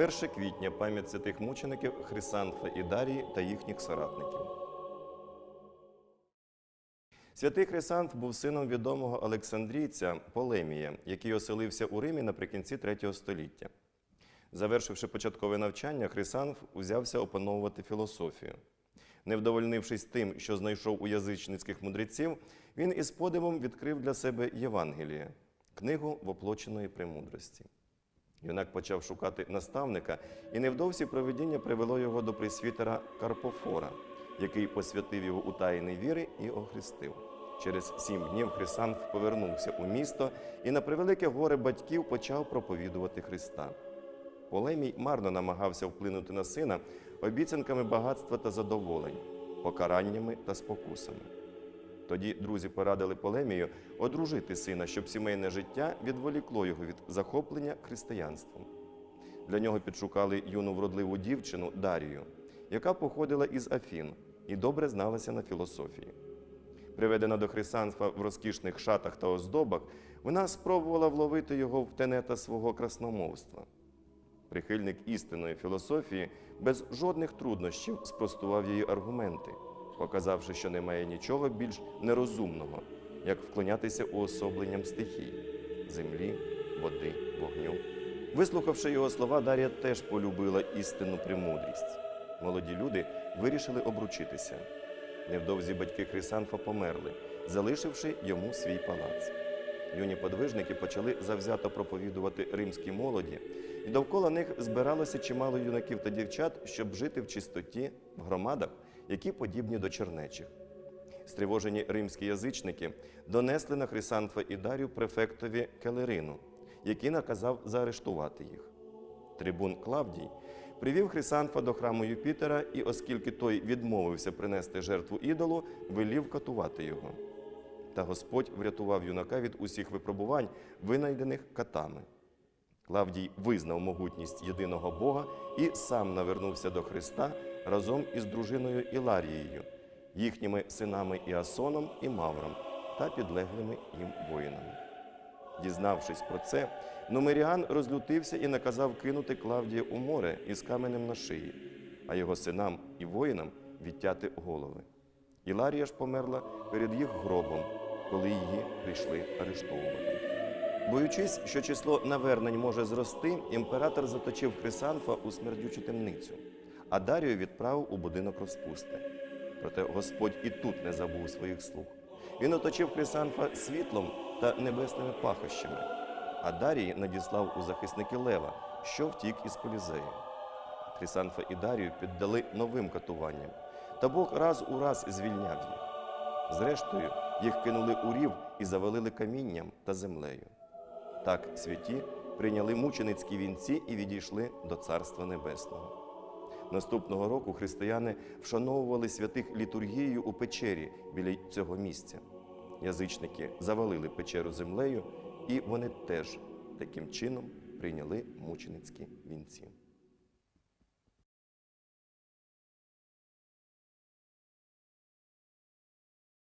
1 квітня пам'ять святих мучеників Хрисанфа і Дарії та їхніх соратників. Святий Хрисанф був сином відомого Олександрійця Полемія, який оселився у Римі наприкінці третього століття. Завершивши початкове навчання, Хрисанф узявся опановувати філософію. Не вдовольнившись тим, що знайшов у язичницьких мудреців, він із подивом відкрив для себе Євангеліє, книгу воплоченої премудрості. Юнак почав шукати наставника, і невдовзі проведіння привело його до присвітера Карпофора, який посвятив його у тайни віри і охрестив. Через сім днів Хрисанф повернувся у місто і на превелике горе батьків почав проповідувати Христа. Полемій марно намагався вплинути на сина обіцянками багатства та задоволень, покараннями та спокусами. Тоді друзі порадили Полемію одружити сина, щоб сімейне життя відволікло його від захоплення християнством. Для нього підшукали юну вродливу дівчину Дарію, яка походила із Афін і добре зналася на філософії. Приведена до хрисанства в розкішних шатах та оздобах, вона спробувала вловити його в тенета свого красномовства. Прихильник істинної філософії без жодних труднощів спростував її аргументи, показавши, що немає нічого більш нерозумного, як вклонятися уособленням стихій землі, води, вогню. Вислухавши його слова, Дар'я теж полюбила істинну премудрість. Молоді люди вирішили обручитися. Невдовзі батьки Хрисанфа померли, залишивши йому свій палац. Юні подвижники почали завзято проповідувати римській молоді, і довкола них збиралося чимало юнаків та дівчат, щоб жити в чистоті в громадах, які подібні до чернечих. Стривожені римські язичники донесли на Хрисанфа і Дарю префектові Келерину, який наказав заарештувати їх. Трибун Клавдій привів Хрисанфа до храму Юпітера, і, оскільки той відмовився принести жертву ідолу, велів катувати його. Та Господь врятував юнака від усіх випробувань, винайдених катами. Клавдій визнав могутність єдиного Бога і сам навернувся до Христа разом із дружиною Іларією, їхніми синами Іасоном і Мавром та підлеглими їм воїнами. Дізнавшись про це, Нумеріан розлютився і наказав кинути Клавдія у море із каменем на шиї, а його синам і воїнам відтяти голови. Іларія ж померла перед їх гробом, коли її прийшли арештовувати. Боючись, що число навернень може зрости, імператор заточив Хрисанфа у смердючу темницю, а Дарію відправив у будинок розпусти. Проте Господь і тут не забув своїх слуг. Він оточив Хрисанфа світлом та небесними пахощами, а Дарії надіслав у захисники Лева, що втік із Колізею. Хрисанфа і Дарію піддали новим катуванням, та Бог раз у раз звільняв їх. Зрештою, їх кинули у рів і завалили камінням та землею. Так святі прийняли мученицькі вінці і відійшли до Царства Небесного. Наступного року християни вшановували святих літургією у печері біля цього місця. Язичники завалили печеру землею, і вони теж таким чином прийняли мученицькі вінці.